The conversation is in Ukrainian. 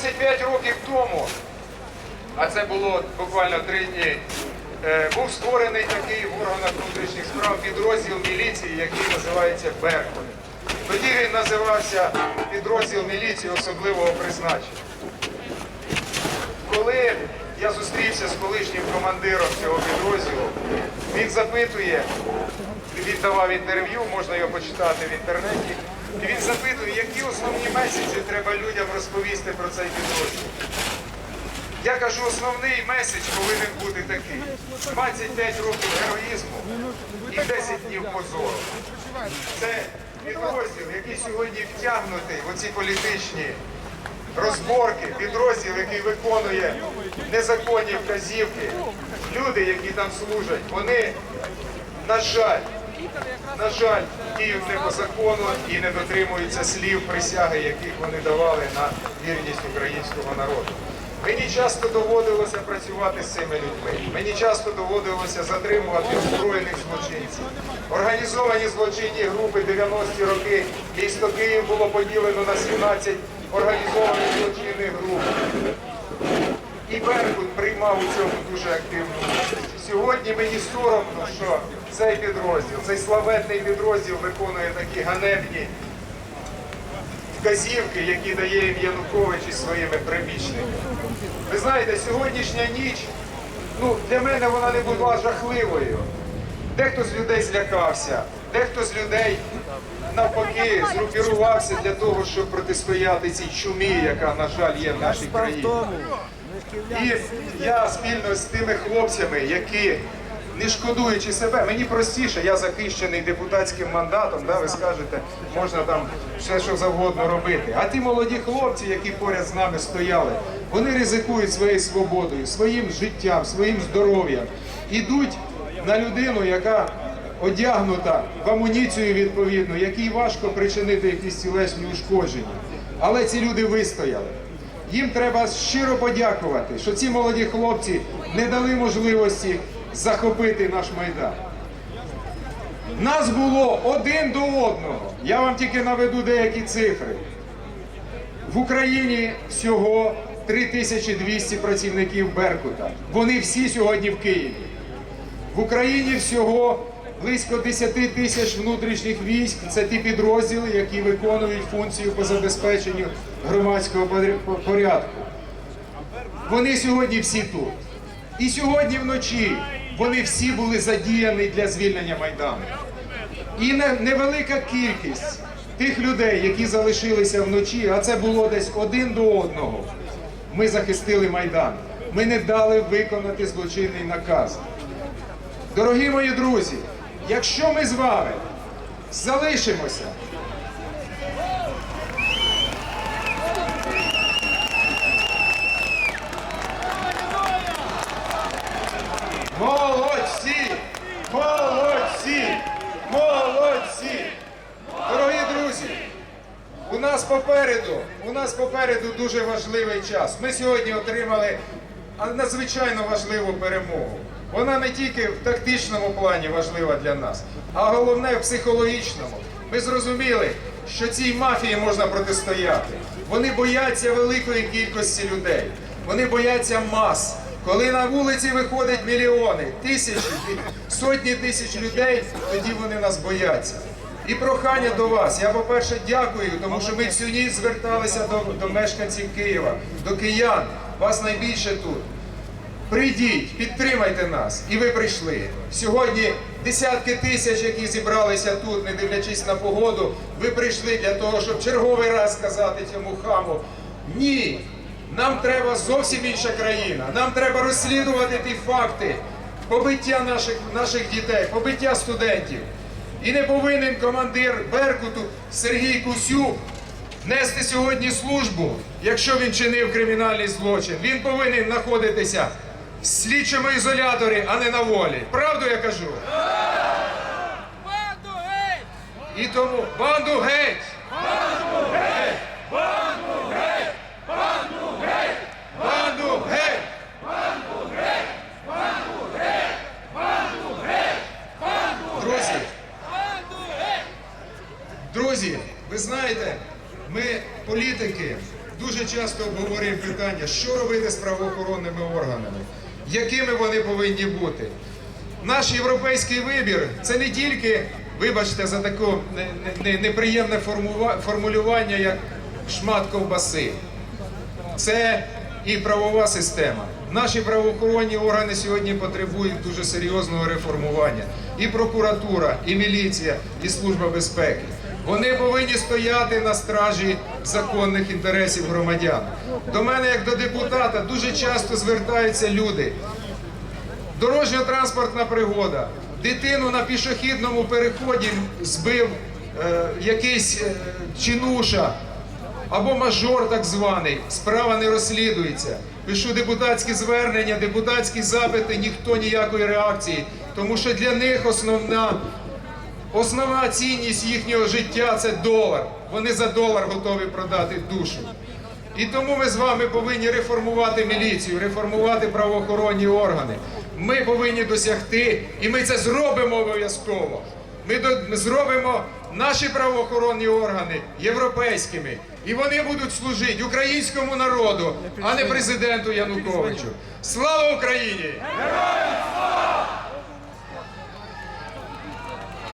25 років тому, а це було буквально три дні, е, був створений такий в органах внутрішніх справ підрозділ міліції, який називається Беркут. Тоді він називався підрозділ міліції особливого призначення. Коли я зустрівся з колишнім командиром цього підрозділу, він запитує, він давав інтерв'ю, можна його почитати в інтернеті, і він запитує, які основні меседжі треба людям розповісти про цей підрозділ. Я кажу, основний меседж повинен бути такий: 25 років героїзму і 10 днів позору. Це підрозділ, який сьогодні втягнутий в оці політичні розборки, підрозділ, який виконує незаконні вказівки. Люди, які там служать, вони, на жаль, на жаль, діють не по закону і не дотримуються слів присяги, яких вони давали на вірність українського народу. Мені часто доводилося працювати з цими людьми. Мені часто доводилося затримувати озброєних злочинців. Організовані злочинні групи 90-ті роки місто Київ було поділено на 17 організованих злочинних груп. І Беркут приймав у цьому дуже активну участь. Сьогодні мені соромно, що цей підрозділ, цей славетний підрозділ виконує такі ганебні вказівки, які дає їм Янукович із своїми прибічниками. Ви знаєте, сьогоднішня ніч, ну, для мене вона не була жахливою. Дехто з людей злякався, дехто з людей навпаки згрупірувався для того, щоб протистояти цій чумі, яка, на жаль, є в нашій країні. І я спільно з тими хлопцями, які не шкодуючи себе, мені простіше, я захищений депутатським мандатом, да, ви скажете, можна там все що завгодно робити. А ті молоді хлопці, які поряд з нами стояли, вони ризикують своєю свободою, своїм життям, своїм здоров'ям, ідуть на людину, яка одягнута в амуніцію відповідну, якій важко причинити якісь тілесні ушкодження. Але ці люди вистояли. Їм треба щиро подякувати, що ці молоді хлопці не дали можливості захопити наш майдан. Нас було один до одного. Я вам тільки наведу деякі цифри. В Україні всього 3200 працівників Беркута. Вони всі сьогодні в Києві. В Україні всього близько 10 тисяч внутрішніх військ. Це ті підрозділи, які виконують функцію по забезпеченню громадського порядку. Вони сьогодні всі тут. І сьогодні вночі вони всі були задіяні для звільнення Майдану. І невелика кількість тих людей, які залишилися вночі, а це було десь один до одного. Ми захистили Майдан. Ми не дали виконати злочинний наказ. Дорогі мої друзі, якщо ми з вами залишимося, молодці, молодці, молодці, дорогі друзі. У нас попереду, у нас попереду дуже важливий час. Ми сьогодні отримали надзвичайно важливу перемогу. Вона не тільки в тактичному плані важлива для нас, а головне в психологічному. Ми зрозуміли, що цій мафії можна протистояти. Вони бояться великої кількості людей. Вони бояться мас. Коли на вулиці виходять мільйони, тисячі, сотні тисяч людей, тоді вони нас бояться. І прохання до вас. Я, по-перше, дякую, тому що ми всю ніч зверталися до, до мешканців Києва, до киян. Вас найбільше тут. Прийдіть, підтримайте нас. І ви прийшли. Сьогодні десятки тисяч, які зібралися тут, не дивлячись на погоду, ви прийшли для того, щоб черговий раз сказати цьому хаму ні. Нам треба зовсім інша країна. Нам треба розслідувати ті факти побиття наших, наших дітей, побиття студентів. І не повинен командир Беркуту Сергій Кусюк нести сьогодні службу, якщо він чинив кримінальний злочин. Він повинен знаходитися слідчому ізоляторі, а не на волі. Правду я кажу? Банду геть! І тому банду геть! Банду геть! Друзі, Банду геть! Друзі, ви знаєте, ми політики, дуже часто обговорюємо питання, що робити з правоохоронними органами, якими вони повинні бути. Наш європейський вибір це не тільки, вибачте, за таке не- не- не- неприємне формулювання, як шмат ковбаси. Це і правова система. Наші правоохоронні органи сьогодні потребують дуже серйозного реформування. І прокуратура, і міліція, і служба безпеки. Вони повинні стояти на стражі законних інтересів громадян. До мене, як до депутата, дуже часто звертаються люди. Дорожньо-транспортна пригода. Дитину на пішохідному переході збив е, якийсь е, чинуша або мажор так званий. Справа не розслідується. Пишу депутатські звернення, депутатські запити, ніхто ніякої реакції. Тому що для них основна, основна цінність їхнього життя це долар. Вони за долар готові продати душу. І тому ми з вами повинні реформувати міліцію, реформувати правоохоронні органи. Ми повинні досягти, і ми це зробимо обов'язково. Ми, зробимо наші правоохоронні органи європейськими, і вони будуть служити українському народу, а не президенту Януковичу. Слава Україні! Героям!